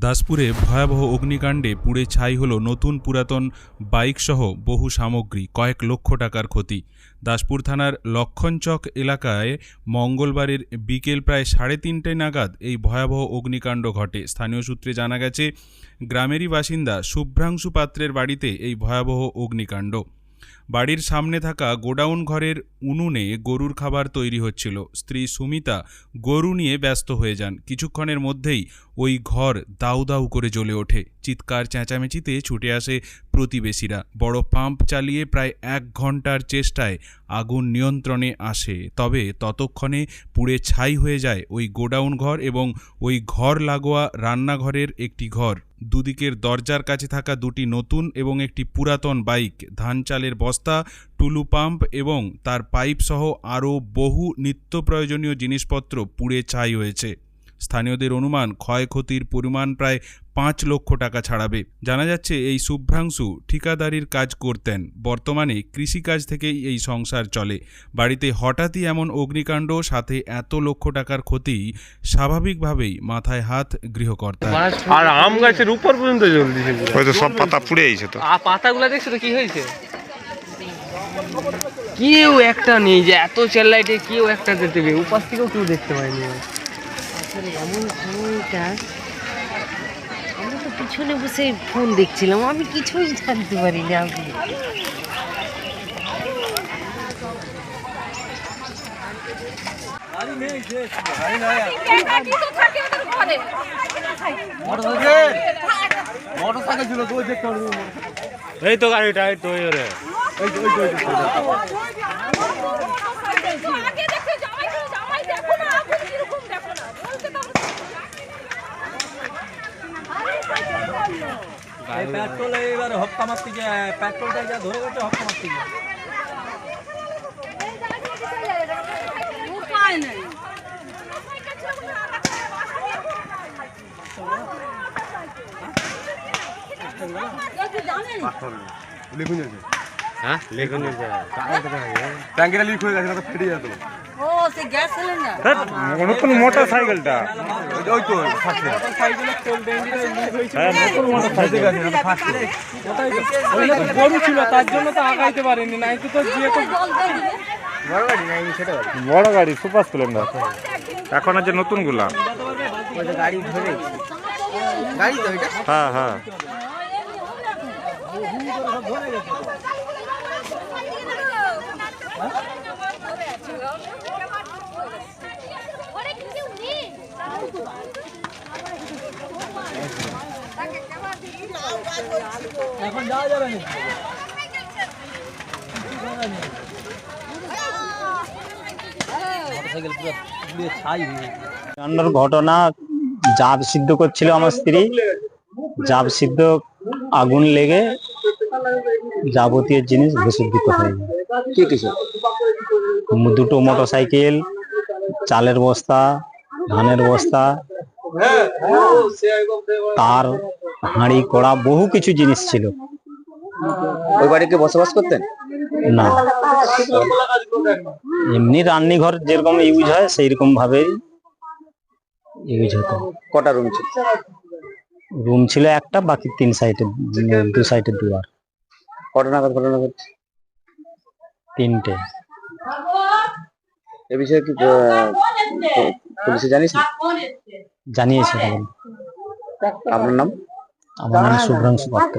দাসপুরে ভয়াবহ অগ্নিকাণ্ডে পুড়ে ছাই হলো নতুন পুরাতন বাইকসহ বহু সামগ্রী, কয়েক লক্ষ টাকার ক্ষতি। দাসপুর থানার লক্ষণচক এলাকায় মঙ্গলবারের বিকেল প্রায় সাড়ে তিনটে নাগাদ এই ভয়াবহ অগ্নিকাণ্ড ঘটে। স্থানীয় সূত্রে জানা গেছে, গ্রামেরই বাসিন্দা শুভ্রাংশু পাত্রের বাড়িতে এই ভয়াবহ অগ্নিকাণ্ড। বাড়ির সামনে থাকা গোডাউন ঘরের উনুনে গরুর খাবার তৈরি হচ্ছিল। স্ত্রী সুমিতা গরু নিয়ে ব্যস্ত হয়ে যান। কিছুক্ষণের মধ্যেই ওই ঘর দাউ দাউ করে জ্বলে ওঠে। চিৎকার চেঁচামেচিতে ছুটে আসে প্রতিবেশীরা। বড় পাম্প চালিয়ে প্রায় এক ঘণ্টার চেষ্টায় আগুন নিয়ন্ত্রণে আসে। তবে ততক্ষণে পুড়ে ছাই হয়ে যায় ওই গোডাউন ঘর এবং ওই ঘর লাগোয়া রান্নাঘরের একটি ঘর। দুদিকের দরজার কাছে থাকা দুটি নতুন এবং একটি পুরাতন বাইক, ধান চালের বস্তা, টুলু পাম্প এবং তার পাইপ সহ আরও বহু নিত্য প্রয়োজনীয় জিনিসপত্র পুড়ে ছাই হয়েছে। স্থানীয়দের অনুমান ক্ষয়ক্ষতির পরিমাণ প্রায় পাঁচ লক্ষ টাকা ছাড়াবে। জানা যাচ্ছে এই শুভ্রাংশু ঠিকাদারির কাজ করতেন। বর্তমানে কৃষিকাজ থেকেই এই সংসার চলে। বাড়িতে হঠাৎই এমন অগ্নিকাণ্ড সাথে এত লক্ষ টাকার ক্ষতি স্বাভাবিকভাবেই মাথায় হাত গৃহকর্তার আর আম গাছের উপর পর্যন্ত সব পাতা পুড়ে গেছে তো। আর পাতাগুলো দেখছ তো কি হয়েছে? কেউ একটা নেই যে এত চেল্লাইটে কেউ একটা দেবে। উপাস থেকেও কেউ দেখতে পায়নি। আসলে এমন সময়টা আমরা তো পিছনে বসে ফোন দেখছিলাম আমি কিছুই জানতে পারিনি ঘরে এই তো গাড়িটা এই তো এই রে দেখো জামাই তো জামাই দেখো না আগুন কীরকম দেখো না বলতে তো পেট্রোল এবার হপ্তা মারতে যায় পেট্রোলটা যা ধরে গেছে হপ্তা মারতে যায় জানেন হ্যাঁ? লেখুন। ট্যাঙ্কিটা লিক হয়ে গেছে ফেটে যেত ও সে গ্যাস সিলিন্ডার? নতুন মোটর সাইকেলটা। ওই তো হ্যাঁ নতুন মোটর সাইকেল। গরু ছিল তার জন্য তো আগাইতে পারেনি নাই তো তো যে তো বড় গাড়ি সুপার স্প্লেন্ডার এখন আছে নতুনগুলা হ্যাঁ। হ্যাঁ। এখন যাওয়া যাবে না। রান্নার ঘটনা জাব সিদ্ধ করছিল আমার স্ত্রী। জাব সিদ্ধ আগুন লেগে যাবতীয় জিনিস ভূষিত হয়ে যায়। কি কিছু? দুটো মোটর সাইকেল চালের বস্তা ধানের বস্তা তার হাঁড়ি কড়া বহু কিছু জিনিস ছিল। ওই বাড়িতে বসবাস করতেন? না। এমনি রান্নাঘর যেরকম ইউজ হয় সেই রকম ভাবেই ইউজ হতো। কটা রুম ছিল? রুম ছিল একটা বাকি তিন সাইডে দু সাইডে দুয়ার। কটা নাগাদ ঘটনা ঘটছে তিনটে। এ বিষয়ে কি পুলিশে জানিস জানিয়েছে তখন। আপনার নাম? আমার নাম শুভ্রাংশু পাত্র।